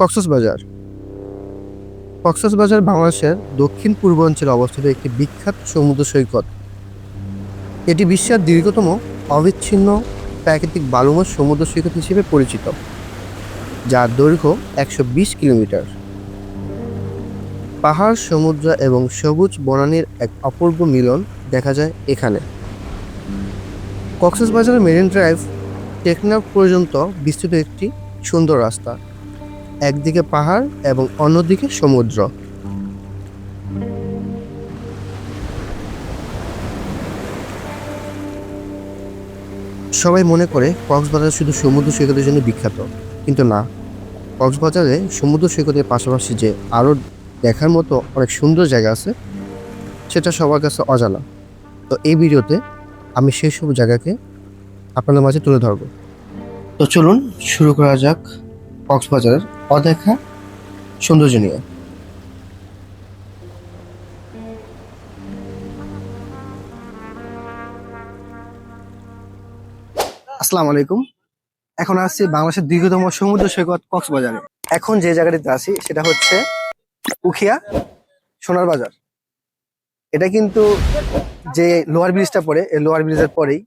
কক্সবাজার কক্সবাজার বাংলাদেশের দক্ষিণ পূর্বাঞ্চলে অবস্থিত একটি বিখ্যাত সমুদ্র সৈকত। এটি বিশ্বের দীর্ঘতম অবিচ্ছিন্ন প্রাকৃতিক বালুময় সমুদ্র সৈকত হিসেবে পরিচিত, যার দৈর্ঘ্য একশো বিশ কিলোমিটার। পাহাড়, সমুদ্র এবং সবুজ বনানীর এক অপূর্ব মিলন দেখা যায় এখানে। কক্সবাজারের মেরিন ড্রাইভ টেকনাফ পর্যন্ত বিস্তৃত একটি সুন্দর রাস্তা। একদিকে পাহাড় এবং অন্যদিকে সমুদ্র। সবাই মনে করে কক্সবাজার শুধু সমুদ্র সৈকতের জন্য বিখ্যাত, কিন্তু না। কক্সবাজারে সমুদ্র সৈকতের পাশাপাশি যে আরও দেখার মতো অনেক সুন্দর জায়গা আছে, সেটা সবার কাছে অজানা। তো এই ভিডিওতে আমি সেই সব জায়গাকে আপনাদের মাঝে তুলে ধরবো। তো চলুন, শুরু করা যাক কক্সবাজারের অদেখা সৌন্দর্য নিয়ে। আসসালামু আলাইকুম। এখন আসছি বাংলাদেশের দীর্ঘতম সমুদ্র সৈকত কক্সবাজারে। এখন যে জায়গাটিতে আছি সেটা হচ্ছে উখিয়া সোনার বাজার। এটা কিন্তু যে লোয়ার ব্রিজটা পড়ে, এই লোয়ার ব্রিজের পরেই।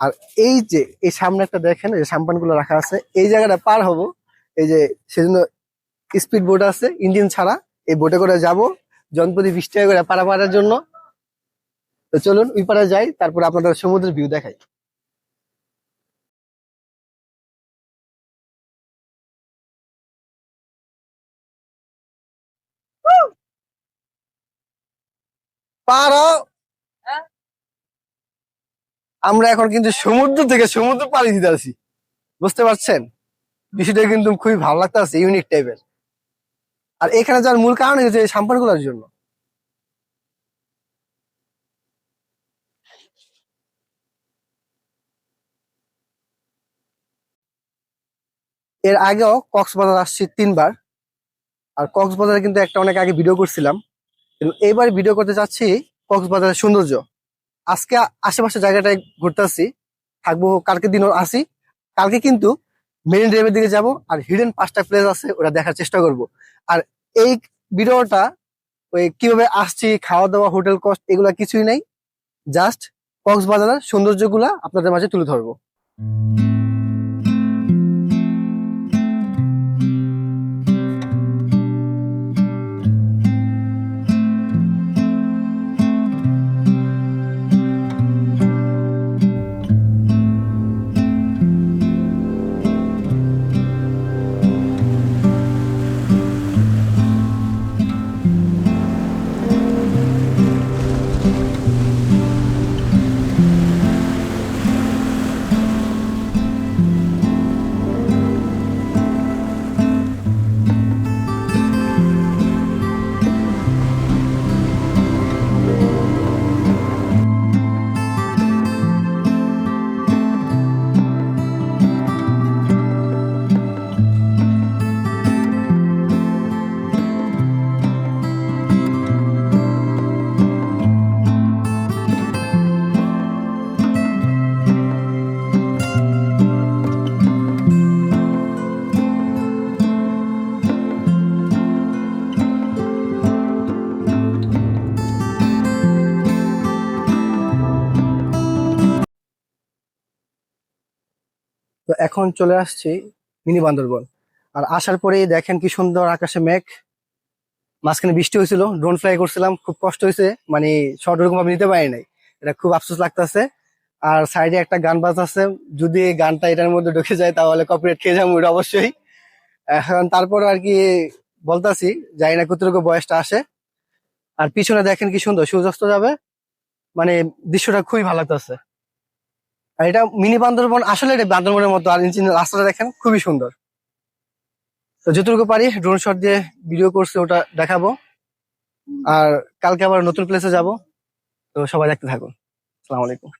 আর এই যে, এই সামনে একটা দেখেন, এই সাম্পানগুলো রাখা আছে, এই জায়গাটা পার হব এই যে সেজন্য স্পিড বোট আছে, ইঞ্জিন ছাড়া এই বোটে করে যাব। জনপ্রতি বিশ টাকা করে পারা পারার জন্য। তো চলুন ওই পারে যাই, তারপর আপনাদের সমুদ্রের ভিউ দেখাই। আমরা এখন কিন্তু সমুদ্র থেকে সমুদ্র পাড়ি দিতে আসি। বুঝতে পারছেন? বিষয়টা কিন্তু খুবই ভালো লাগতেছে ইউনিক টাইপের আর এখানে যার মূল কারণ হচ্ছে এই গুলার জন্য। এর আগেও কক্সবাজার আসছি তিনবার। আর কক্সবাজারে কিন্তু একটা অনেক আগে ভিডিও করছিলাম। কিন্তু এইবার ভিডিও করতে চাচ্ছি কক্সবাজারের সৌন্দর্য। আজকে আশেপাশে জায়গাটায় ঘুরতে আসছি। থাকব কালকে দিনও আসি। কালকে কিন্তু মেরিন ড্রাইভের দিকে যাব আর হিডেন পাঁচটা প্লেস আছে, ওটা দেখার চেষ্টা করব। আর এই ভিডিওটা, ওই কীভাবে আসছি খাওয়া দাওয়া হোটেল কস্ট এগুলা কিছুই নাই। জাস্ট কক্সবাজারের সৌন্দর্যগুলা আপনাদের মাঝে তুলে ধরবো। এখন চলে আসছি মিনি বান্দরবন। আর আসার পরেই দেখেন কি সুন্দর আকাশে মেঘ। মাঝখানে বৃষ্টি হয়েছিল ড্রোন ফ্লাই করছিলাম, খুব কষ্ট হয়েছে মানে শর্ট ওরকম ভাবে নিতে পারি নাই। এটা খুব আফসোস লাগতেছে। আর সাইডে একটা গান বাজতেছে, যদি গানটা এটার মধ্যে ঢুকে যায় তাহলে কপিরাইট খেয়ে যাব এটা অবশ্যই। এখন তারপর আর কি বলতাছি, জানি না কতটুকু বয়সটা আসে। আর পিছনে দেখেন কি সুন্দর, সূর্যাস্ত যাবে। মানে দৃশ্যটা খুবই ভালো লাগতেছে। আর এটা মিনি বান্দরবন, আসলে এটা বান্দরবনের মতো, আর রাস্তাটা দেখেন, খুবই সুন্দর। তো যতটুকু পারি ড্রোন শট দিয়ে ভিডিও করছি, ওটা দেখাবো। আর কালকে আবার নতুন প্লেসে যাব। তো সবাই দেখতে থাকুন। আসসালামু আলাইকুম।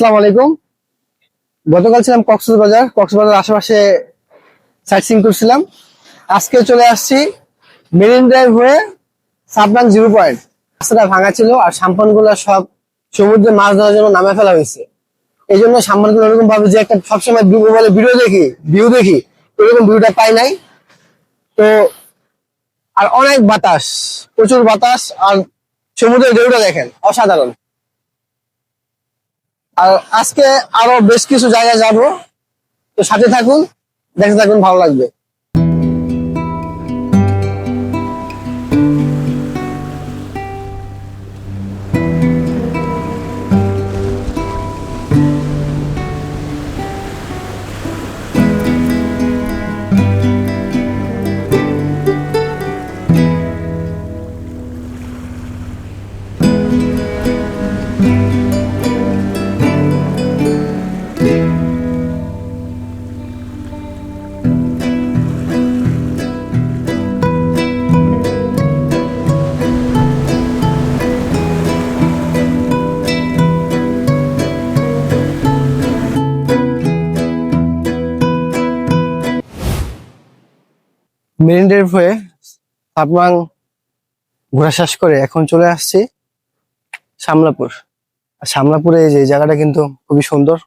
আসসালামু আলাইকুম। গতকাল ছিলাম কক্সবাজার। কক্সবাজার আশেপাশে সাইট সিং করছিলাম। আজকে চলে আসছি মেরিন ড্রাইভ হয়ে সাবনান জিরো পয়েন্ট। রাস্তাটা ভাঙা ছিল আর সাম্পানগুলো সব সমুদ্রে মাছ ধরার জন্য নামে ফেলা হয়েছে। এই জন্য সাম্পানগুলো এরকম ভাবে যে একটা সবসময় বলে ভিডিও দেখি ভিউ দেখি, এরকম ভিউটা পাই নাই। তো আর অনেক বাতাস, প্রচুর বাতাস আর সমুদ্রের ঢেউটা দেখেন, অসাধারণ। আর আজকে আরও বেশ কিছু জায়গায় যাব। তো সাথে থাকুন দেখতে থাকুন ভালো লাগবে। মেরিন ড্রাইভ হয়ে সাতমাং ঘোরা শেষ করে এখন চলে আসছি শামলাপুর। আর শামলাপুরে এই যে জায়গাটা কিন্তু খুবই সুন্দর,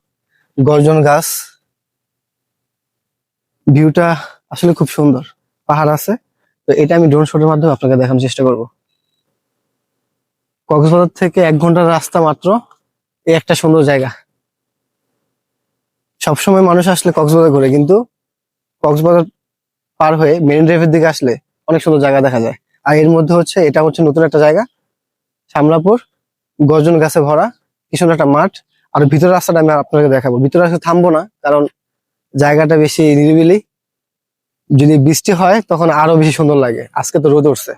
গর্জন গাছ। ভিউটা আসলে খুব সুন্দর, পাহাড় আছে। তো এটা আমি ড্রোন শটের মাধ্যমে আপনাকে দেখানোর চেষ্টা করব। কক্সবাজার থেকে এক ঘণ্টার রাস্তা মাত্র এই একটা সুন্দর জায়গা। সবসময় মানুষ আসলে কক্সবাজার ঘুরে, কিন্তু কক্সবাজার পার হয়ে মেরিন ড্রাইভের দিকে আসলে অনেক সুন্দর জায়গা দেখা যায়। আর এর মধ্যে হচ্ছে, এটা হচ্ছে নতুন একটা জায়গা, শামলাপুর, গর্জন গাছে ভরা, কি সুন্দর একটা মাঠ। আর ভিতরের রাস্তাটা আমি আপনাকে দেখাবো। ভিতরে রাস্তা থামবো না, কারণ জায়গাটা বেশি নিরিবিলি। যদি বৃষ্টি হয়, তখন আরও বেশি সুন্দর লাগে। আজকে তো রোদ উঠছে।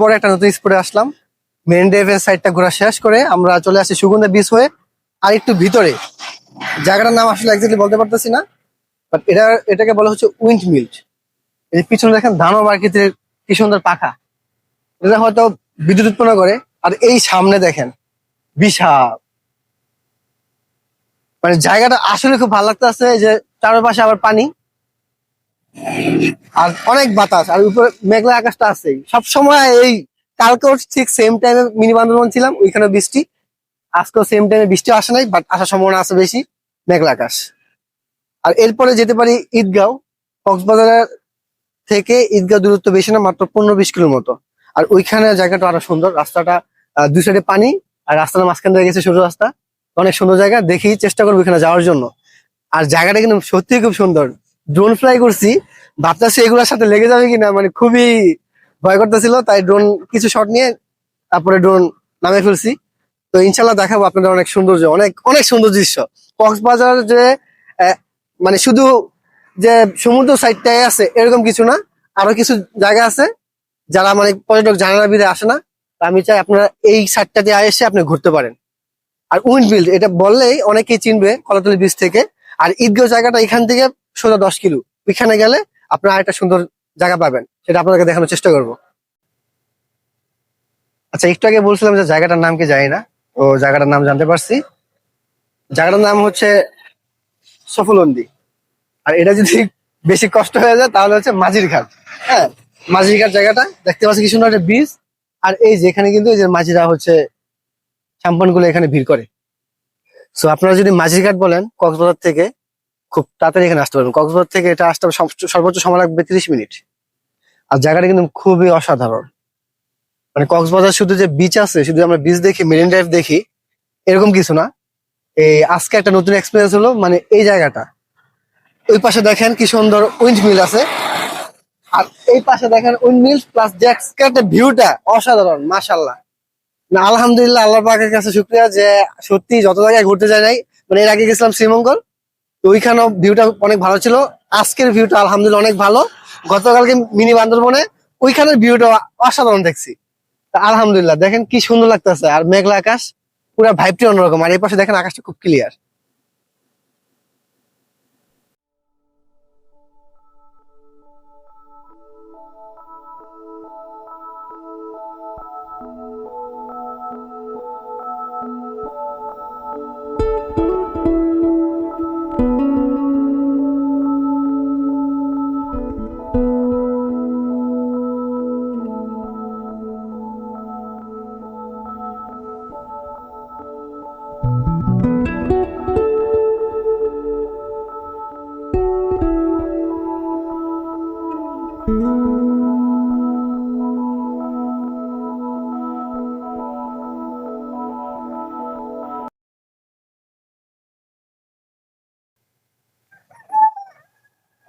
আবার একটা নতুন স্পটে আসলাম। মেরিন ড্রাইভের সাইডটা ঘোরা শেষ করে আমরা চলে আসি সুগন্ধা বিচ হয়ে আর একটু ভিতরে। জায়গাটার নাম আসলে একজাক্টলি বলতে পারতেছি না বাট এটা, এটাকে বলা হচ্ছে উইন্ড মিল্ট এই পিছনে দেখেন দানব আকৃতির কি সুন্দর পাখা। এটা হয়তো বিদ্যুৎ উৎপন্ন করে, আর এই সামনে দেখেন বিশাল। মানে জায়গাটা আসলে খুব ভালো লাগতেছে যে চারপাশে আবার পানি। আর অনেক বাতাস, আর উপরে মেঘলা আকাশটা আছেই। সব সময় এই কালকেও ঠিক সেম টাইমে মিনি বান্দরবন ছিলাম, ওইখানে বৃষ্টি। আজকেও সেম টাইমে বৃষ্টি আসে নাই বাট আসার সম্ভাবনা আছে বেশি, মেঘলা আকাশ। আর এরপরে যেতে পারি ঈদগাঁও, কক্সবাজারের থেকে ঈদগাঁও দূরত্ব বেশি না, মাত্র পনেরো বিশ কিলোর মতো। আর ওইখানে জায়গাটা আরও সুন্দর, রাস্তাটা দুই সাইডে পানি, আর রাস্তার মাঝখান দিয়ে গেছে সরু রাস্তা। অনেক সুন্দর জায়গা দেখি চেষ্টা করব ওইখানে যাওয়ার জন্য। আর জায়গাটা কিন্তু সত্যি খুব সুন্দর। ড্রোন ফ্লাই করছি। ভাবতেছি এগুলোর সাথে লেগে যাবে কিনা মানে খুবই ভয় করতেছিল, তাই ড্রোন কিছু শট নিয়ে তারপরে ড্রোন নামে ফেলছি। তো ইনশাল্লাহ দেখাবো আপনাদের অনেক সৌন্দর্য, অনেক অনেক সুন্দর দৃশ্য। কক্সবাজার যে মানে শুধু যে সমুদ্র সাইডটাই আছে, এরকম কিছু না, আরও কিছু জায়গা আছে, যারা মানে পর্যটক জানালা বিদে আসে না আমি চাই আপনারা এই সাইডটা দিয়ে এসে আপনি ঘুরতে পারেন। আর উইন্ড বিল্ড এটা বললেই অনেকেই চিনবে, কলাতলি বীচ থেকে। আর ঈদগাঁও জায়গাটা এখান থেকে সোজা দশ কিলো। ওইখানে গেলে আপনারা একটা সুন্দর জায়গা পাবেন, সেটা আপনাদেরকে দেখানোর চেষ্টা করব। আচ্ছা একটু আগে বলছিলাম যে জায়গাটার নাম কি জানি না ও জায়গাটার নাম জানতে পারছি। জায়গাটার নাম হচ্ছে সফলন্দি। আর এটা যদি বেশি কষ্ট হয়ে যায়, তাহলে হচ্ছে মাঝির ঘাট হ্যাঁ মাঝির ঘাট জায়গাটা, দেখতে পাচ্ছি কি সুন্দর একটা বীজ আর এই যে এখানে কিন্তু এই যে মাঝিরা হচ্ছে গুলো এখানে ভিড় করে। সো আপনারা যদি মাঝির ঘাট বলেন, কক্সবাজার থেকে খুব তাড়াতাড়ি এখানে আসতে পারবেন। কক্সবাজার থেকে এটা আসতে সব- সর্বোচ্চ সময় লাগবে তিরিশ মিনিট। আর জায়গাটা কিন্তু খুবই অসাধারণ। মানে কক্সবাজার শুধু যে বিচ আছে, শুধু আমরা বিচ দেখি মেরিন ড্রাইভ দেখি, এরকম কিছু না। এই আজকে একটা নতুন এক্সপিরিয়েন্স হলো মানে এই জায়গাটা। ওই পাশে দেখেন কি সুন্দর উইন্ড মিল আছে। আর এই পাশে দেখেন উইন্ড মিল প্লাস একটা ভিউটা অসাধারণ মাশাল্লাহ না, আলহামদুলিল্লাহ আল্লাহ পাকের কাছে শুক্রিয়া যে সত্যি যত জায়গায় ঘুরতে যায় নাই মানে এর আগে গেছিলাম শ্রীমঙ্গল তো ওইখানেও ভিউটা অনেক ভালো ছিল। আজকের ভিউটা আলহামদুলিল্লাহ অনেক ভালো। গতকালকে মিনি বান্দরবনে ওইখানের ভিউটা অসাধারণ দেখছি। আলহামদুলিল্লাহ, দেখেন কি সুন্দর লাগতেছে। আর মেঘলা আকাশ, পুরা ভাইবটি অন্যরকম। আর এই পাশে দেখেন আকাশটা খুব ক্লিয়ার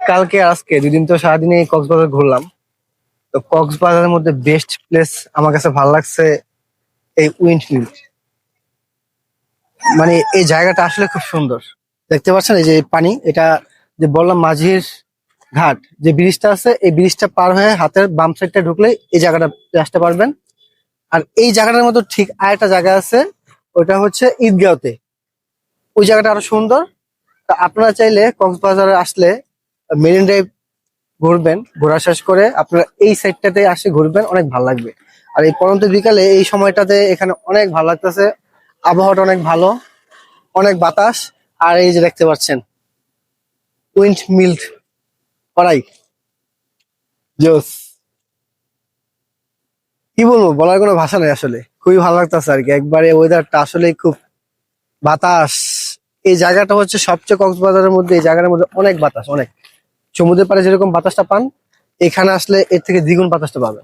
কালকে আর আজকে দুদিন তো সারাদিনে কক্সবাজার ঘুরলাম। তো কক্সবাজারের মধ্যে বেস্ট প্লেস আমার কাছে ভালো লাগছে এই উইন্ড মিল মানে এই জায়গাটা আসলে খুব সুন্দর। দেখতে পাচ্ছেন এই যে পানি, এটা যে বললাম মাঝির ঘাট, যে ব্রিজটা আছে, এই ব্রিজটা পার হয়ে হাতের বাম সাইডটা ঢুকলে এই জায়গাটা আসতে পারবেন। আর এই জায়গাটার মতো ঠিক আরেকটা জায়গা আছে, ওটা হচ্ছে ঈদগাঁওতে। ওই জায়গাটা আরও সুন্দর। তা আপনারা চাইলে কক্সবাজারে আসলে মেরিন ড্রাইভ ঘুরবেন, ঘোরা শেষ করে আপনারা এই সাইডটাতে আসে ঘুরবেন, অনেক ভালো লাগবে। আর এই পরন্ত বিকালে এই সময়টাতে এখানে অনেক ভালো লাগতেছে, আবহাওয়াটা অনেক ভালো, অনেক বাতাস, আর এই যে দেখতে পাচ্ছেন উইন্ড মিল করাই কি বলব, বলার কোনো ভাষা নেই আসলে, খুবই ভালো লাগতেছে আর কি। একবারে ওয়েদারটা আসলে খুব বাতাস। এই জায়গাটা হচ্ছে সবচেয়ে কক্সবাজারের মধ্যে, এই জায়গাটার মধ্যে অনেক বাতাস, অনেক। সমুদ্রের পাড়ে যেরকম বাতাসটা পান এখানে আসলে এর থেকে দ্বিগুণ বাতাসটা পাবে।